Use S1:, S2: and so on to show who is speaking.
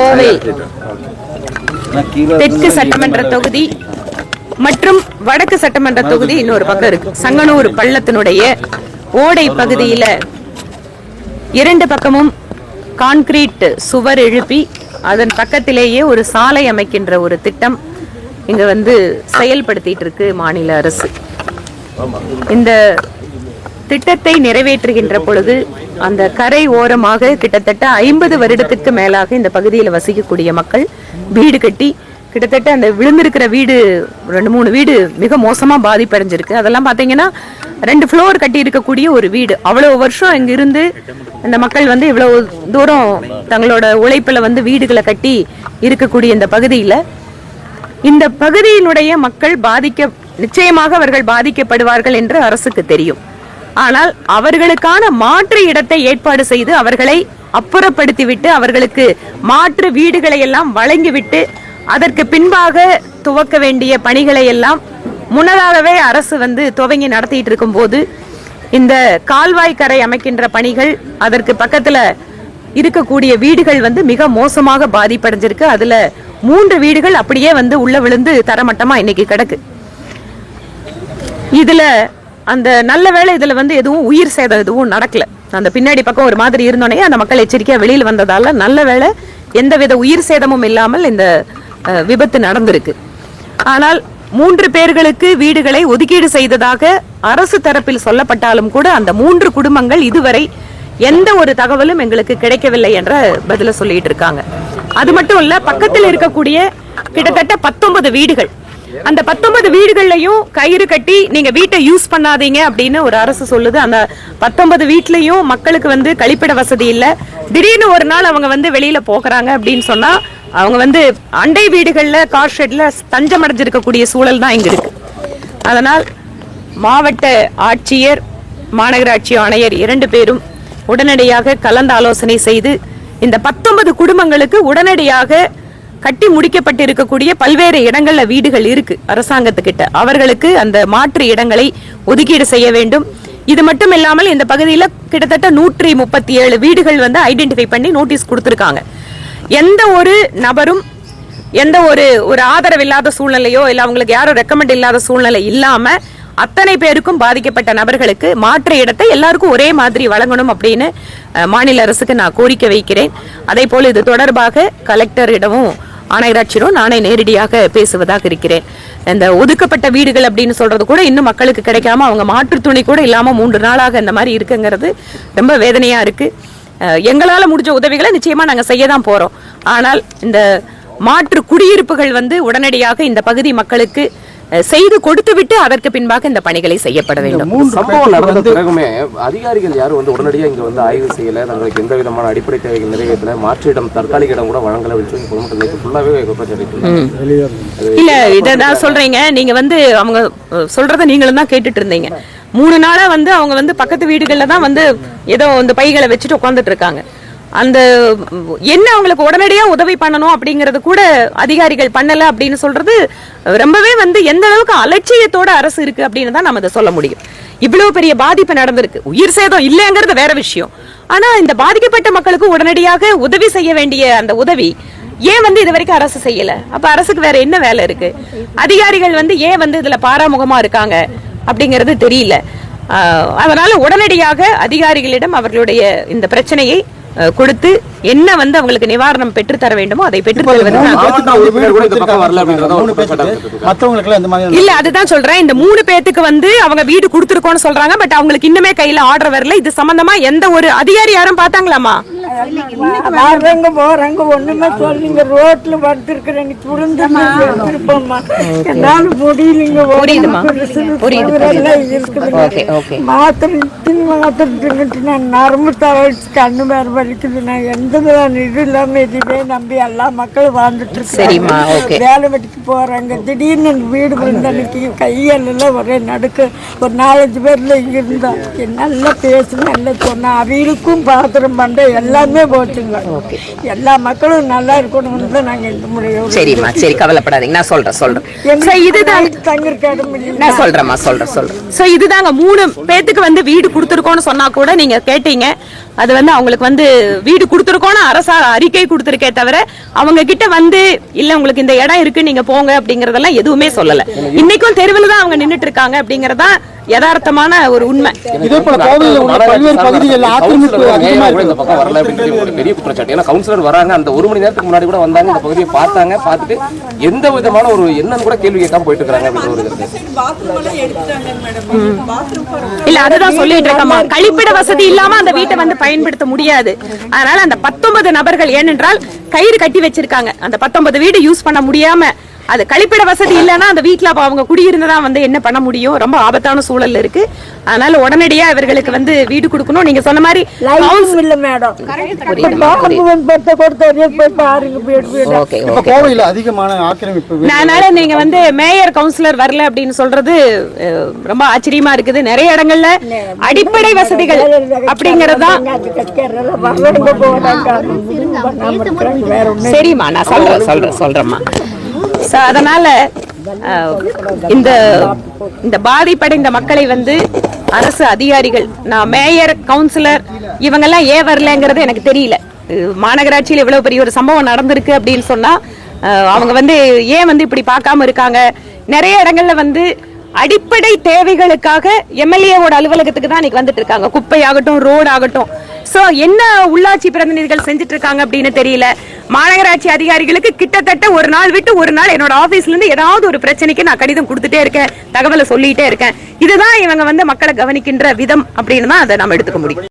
S1: கோவை தெற்கு சட்டமன்ற தொகுதி மற்றும் வடக்கு சட்டமன்ற தொகுதி இன்னொரு பக்கம் இருக்கு. சங்கனூர் பள்ளத்தினுடைய ஓடை பகுதியில இரண்டு பக்கமும் கான்கிரீட் சுவர் எழுப்பி அதன் பக்கத்திலேயே ஒரு சாலை அமைக்கின்ற ஒரு திட்டம் இங்க வந்து செயல்படுத்திட்டு இருக்கு மாநில அரசு. இந்த திட்டத்தை நிறைவேற்றுகின்ற பொழுது அந்த கரை ஓரமாக கிட்டத்தட்ட ஐம்பது வருடத்துக்கு மேலாக இந்த பகுதியில் வசிக்கக்கூடிய மக்கள் வீடு கட்டி கிட்டத்தட்ட அந்த விழுந்திருக்கிற வீடு ரெண்டு மூணு வீடு மிக மோசமாக பாதிப்படைஞ்சிருக்கு. அதெல்லாம் பார்த்தீங்கன்னா ரெண்டு ஃப்ளோர் கட்டி இருக்கக்கூடிய ஒரு வீடு. அவ்வளோ வருஷம் இங்கே இருந்து இந்த மக்கள் வந்து இவ்வளோ தூரம் தங்களோட உழைப்பில் வந்து வீடுகளை கட்டி இருக்கக்கூடிய இந்த பகுதியில் இந்த பகுதியினுடைய மக்கள் பாதிக்க நிச்சயமாக அவர்கள் பாதிக்கப்படுவார்கள் என்று அரசுக்கு தெரியும். ஆனால் அவர்களுக்கான மாற்று இடத்தை ஏற்பாடு செய்து அவர்களை அப்புறப்படுத்திவிட்டு அவர்களுக்கு மாற்று வீடுகளை எல்லாம் வழங்கிவிட்டு அதற்கு பின்பாக துவக்க வேண்டிய பணிகளை எல்லாம் முன்னதாகவே அரசு வந்து துவங்கி நடத்திட்டு இருக்கும்போது இந்த கால்வாய் கரை அமைக்கின்ற பணிகள் அதற்கு பக்கத்துல இருக்கக்கூடிய வீடுகள் வந்து மிக மோசமாக பாதிப்படைஞ்சிருக்கு. அதுல மூன்று வீடுகள் அப்படியே வந்து உள்ள விழுந்து தரமட்டமா இன்னைக்கு கிடக்கு. இதுல அந்த நல்ல வேளை இதில் வந்து எதுவும் உயிர் சேதம் எதுவும் நடக்கல. அந்த பின்னாடி பக்கம் ஒரு மாதிரி இருந்தோடனே அந்த மக்கள் எச்சரிக்கையாக வெளியில் வந்ததால் நல்ல வேளை எந்தவித உயிர் சேதமும் இல்லாமல் இந்த விபத்து நடந்திருக்கு. ஆனால் மூன்று பேர்களுக்கு வீடுகளை ஒதுக்கீடு செய்ததாக அரசு தரப்பில் சொல்லப்பட்டாலும் கூட அந்த மூன்று குடும்பங்கள் இதுவரை எந்த ஒரு தகவலும் எங்களுக்கு கிடைக்கவில்லை என்ற பதில சொல்லிட்டு இருக்காங்க. அது மட்டும் இல்ல பக்கத்தில் இருக்கக்கூடிய கிட்டத்தட்ட பத்தொன்பது வீடுகள் அந்த பத்தொன்பது வீடுகள்லயும் கயிறு கட்டி நீங்க வீட்டை யூஸ் பண்ணாதீங்க அப்படின்னு ஒரு அரசு சொல்லுது. அந்த பத்தொன்பது வீட்லயும் மக்களுக்கு வந்து கழிப்பிட வசதி இல்ல. திடீர்னு ஒரு நாள் அவங்க வந்து வெளியில போகிறாங்க அப்படின்னு சொன்னா அவங்க வந்து அண்டை வீடுகள்ல கார் ஷெட்ல தஞ்சம் அடைஞ்சிருக்கக்கூடிய சூழல் தான் இங்க இருக்கு. அதனால் மாவட்ட ஆட்சியர் மாநகராட்சி ஆணையர் இரண்டு பேரும் உடனடியாக கலந்து ஆலோசனை செய்து இந்த பத்தொன்பது குடும்பங்களுக்கு உடனடியாக கட்டி முடிக்கப்பட்டிருக்கக்கூடிய பல்வேறு இடங்கள்ல வீடுகள் இருக்கு அரசாங்கத்துக்கிட்ட. அவர்களுக்கு அந்த மாற்று இடங்களை ஒதுக்கீடு செய்ய வேண்டும். இது மட்டும் இல்லாமல் இந்த பகுதியில கிட்டத்தட்ட நூற்றி முப்பத்தி ஏழு வீடுகள் வந்து ஐடென்டிஃபை பண்ணி நோட்டீஸ் கொடுத்துருக்காங்க. எந்த ஒரு நபரும் எந்த ஒரு ஒரு ஆதரவு இல்லாத சூழ்நிலையோ இல்ல அவங்களுக்கு யாரும் ரெக்கமெண்ட் இல்லாத சூழ்நிலை இல்லாம அத்தனை பேருக்கும் பாதிக்கப்பட்ட நபர்களுக்கு மாற்று இடத்தை எல்லாருக்கும் ஒரே மாதிரி வழங்கணும் அப்படின்னு மாநில அரசுக்கு நான் கோரிக்கை வைக்கிறேன். அதே போல இது தொடர்பாக கலெக்டரிடமும் ஆணையராட்சியிடம் நானே நேரடியாக பேசுவதாக இருக்கிறேன். இந்த ஒதுக்கப்பட்ட வீடுகள் அப்படின்னு சொல்றது கூட இன்னும் மக்களுக்கு கிடைக்காம அவங்க மாற்று துணி கூட இல்லாமல் மூன்று நாளாக இந்த மாதிரி இருக்குங்கிறது ரொம்ப வேதனையாக இருக்குது எங்களால் முடிஞ்ச உதவிகளை நிச்சயமாக நாங்கள் செய்ய தான் போகிறோம் ஆனால் இந்த மாற்று குடியிருப்புகள் வந்து உடனடியாக இந்த பகுதி மக்களுக்கு செய்து கொடுத்து விட்டு அதற்கு பின்பாக இந்த பணிகளை செய்யப்பட வேண்டும்.
S2: சம்பவம் நடந்த பிறகுமே அதிகாரிகள் யாரும் வந்து உடனடியா இங்க வந்து ஆய்வு செய்யல. தங்களுக்கு எந்த விதமான அடிப்படை தேவைகள் நிறைவேற்றல. மாற்றிடம் தற்காலிக இடம் கூட வழங்கல சொல்லி பொதுமக்கள் நேற்று ஃபுல்லாவே குற்றச்சாட்டு
S1: இல்ல இததான் சொல்றீங்க. நீங்க வந்து அவங்க அஹ், சொல்றத நீங்களும் தான் கேட்டுட்டு இருந்தீங்க. மூணு நாளா வந்து அவங்க வந்து பக்கத்து வீடுகள்ல தான் வந்து ஏதோ இந்த பைகளை வச்சுட்டு உட்கார்ந்துட்டு இருக்காங்க. அந்த என்ன அவங்களுக்கு உடனடியா உதவி பண்ணணும் அப்படிங்கறது கூட அதிகாரிகள் பண்ணல அப்படின்னு சொல்றது ரொம்பவே வந்து எந்த அளவுக்கு அலட்சியத்தோட அரசு இருக்கு அப்படின்னு தான் நம்ம இதை சொல்ல முடியும். இவ்வளவு பெரிய பாதிப்பு நடந்திருக்கு. உயிர் சேதம் இல்லைங்கிறது வேற விஷயம். ஆனா இந்த பாதிக்கப்பட்ட மக்களுக்கு உடனடியாக உதவி செய்ய வேண்டிய அந்த உதவி ஏன் வந்து இது வரைக்கும் அரசு செய்யல? அப்ப அரசுக்கு வேற என்ன வேலை இருக்கு? அதிகாரிகள் வந்து ஏன் வந்து இதுல பாராமுகமா இருக்காங்க அப்படிங்கிறது தெரியல. அதனால உடனடியாக அதிகாரிகளிடம் அவர்களுடைய இந்த பிரச்சனையை கொடுத்து என்ன வந்து அவங்களுக்கு நிவாரணம் பெற்று தர வேண்டுமோ அதை பெற்று தருவது இல்ல அதுதான் சொல்றேன். இந்த மூணு பேத்துக்கு வந்து அவங்க வீடு கொடுத்துருக்கோம்னு சொல்றாங்க. பட் அவங்களுக்கு இன்னுமே கையில ஆர்டர் வரல. இது சம்பந்தமா எந்த ஒரு அதிகாரி யாரும் பார்த்தாங்களாமா
S3: வர்றவங்க போறவங்க ஒண்ணுமே சொல்லுங்க ரோட்ல வந்துருக்குறேங்க துருந்து எடுத்துருப்போம்மா என்னால முடியலைங்க.
S1: புரியுதும்மா. புரியுது, புரியுது. Okay, okay.
S3: மாத்திரை தின் மாத்திரை தின்னுட்டு நான் நரம்பு தவழ்ச்சி கண்ணு வேற வலிக்குது. நான் எந்த வித இது இல்லாம இதுவே நம்பி எல்லா மக்களும் வாழ்ந்துட்டு
S1: சரிம்மா, ஓகே.
S3: வேலை வெட்டிக்கு போறாங்க. திடீர்னு வீடு விழுந்த அன்னைக்கு கையெல்லாம் ஒரே நடுக்கு ஒரு நாலஞ்சு பேர்ல இங்க இருந்தா. நல்லா பேசு நல்லா சொன்னா. அவங்களுக்கும் பாத்திரம் பண்ண எல்லாமே போச்சுங்க. எல்லா மக்களும் நல்லா இருக்கணும்னு தான் நாங்க இந்த முடியும்
S1: சரிம்மா சரி கவலைப்படாதீங்க. நான் சொல்றேன் சொல்றேன். So, இதுதான்.
S3: தங்கிருக்க இடம்
S1: நான் சொல்றேன்மா சொல்றேன் சொல்றேன். சோ இதுதாங்க மூணு பேத்துக்கு வந்து வீடு கொடுத்துருக்கோம்னு சொன்னா கூட நீங்க கேட்டீங்க. அது வந்து அவங்களுக்கு வந்து வீடு கொடுத்துருக்கோம்னு அரசா அறிக்கை கொடுத்துருக்கே தவிர அவங்க கிட்ட வந்து இல்ல உங்களுக்கு இந்த இடம் இருக்கு நீங்க போங்க அப்படிங்கறதெல்லாம் எதுவுமே சொல்லல. இன்னைக்கும் தெருவில் தான் அவங்க நின்னுட்டு இருக்காங்க அப்படிங்கறதா யதார்த்தமான ஒரு உண்மை.
S4: இதே போல உள்ள பல்வேறு பகுதிகளில் ஆக்கிரமிப்பு அதிகமா
S2: கூட இந்த பக்கம் வரல அப்படின்னு ஒரு பெரிய குற்றச்சாட்டு. ஏன்னா கவுன்சிலர் வராங்க அந்த ஒரு மணி நேரத்துக்கு முன்னாடி கூட வந்தாங்க இந்த பகுதியை பார்த்தாங்க பார்த்துட்டு எந்த விதமான ஒரு என்னன்னு கூட கேள்வி கேட்காம போயிட்டு இருக்காங்க அப்படின்ற ஒரு இருக்கு
S1: இல்ல அதுதான் சொல்லிட்டு இருக்கமா. கழிப்பிட வசதி இல்லாம அந்த வீட்டை வந்து பயன்படுத்த முடியாது. அதனால அந்த பத்தொன்பது நபர்கள் ஏனென்றால் கயிறு கட்டி வச்சிருக்காங்க. அந்த பத்தொன்பது வீடு யூஸ் பண்ண முடியாம அது கழிப்பிட வசதி இல்லைன்னா அந்த வீட்டுல அப்ப அவங்க குடியிருந்தா வந்து என்ன பண்ண முடியும் ரொம்ப ஆபத்தான சூழல்ல இருக்கு அதனால உடனடியா இவர்களுக்கு வந்து வீடு கொடுக்கணும் நீங்க சொன்ன மாதிரி
S3: இல்ல மேடம்
S1: அதனால நீங்க வந்து மேயர் கவுன்சிலர் வரல அப்படின்னு சொல்றது ரொம்ப ஆச்சரியமா இருக்குது நிறைய இடங்கள்ல அடிப்படை வசதிகள் அப்படிங்கறதுதான் சரிம்மா நான் சொல்றேன் சொல்றேன் சொல்றேம்மா ஸோ அதனால் இந்த இந்த பாதிப்படைந்த மக்களை வந்து அரசு அதிகாரிகள் நான் மேயர் கவுன்சிலர் இவங்கெல்லாம் ஏன் வரலங்கிறது எனக்கு தெரியல. மாநகராட்சியில் இவ்வளோ பெரிய ஒரு சம்பவம் நடந்திருக்கு அப்படின்னு சொன்னால் அவங்க வந்து ஏன் வந்து இப்படி பார்க்காம இருக்காங்க? நிறைய இடங்கள்ல வந்து அடிப்படை தேவைகளுக்காக எம்எல்ஏவோட அலுவலகத்துக்கு தான் இன்னைக்கு வந்துட்டு இருக்காங்க குப்பை ஆகட்டும் ரோடு ஆகட்டும் ஸோ என்ன உள்ளாட்சி பிரதிநிதிகள் செஞ்சுட்டு இருக்காங்க அப்படின்னு தெரியல. மாநகராட்சி அதிகாரிகளுக்கு கிட்டத்தட்ட ஒரு நாள் விட்டு ஒரு நாள் என்னோட ஆஃபீஸ்லேருந்து ஏதாவது ஒரு பிரச்சனைக்கு நான் கடிதம் கொடுத்துட்டே இருக்கேன். தகவலை சொல்லிட்டே இருக்கேன். இதுதான் இவங்க வந்து மக்களை கவனிக்கின்ற விதம் அப்படின்னு தான் அதை நம்ம எடுத்துக்க முடியும்.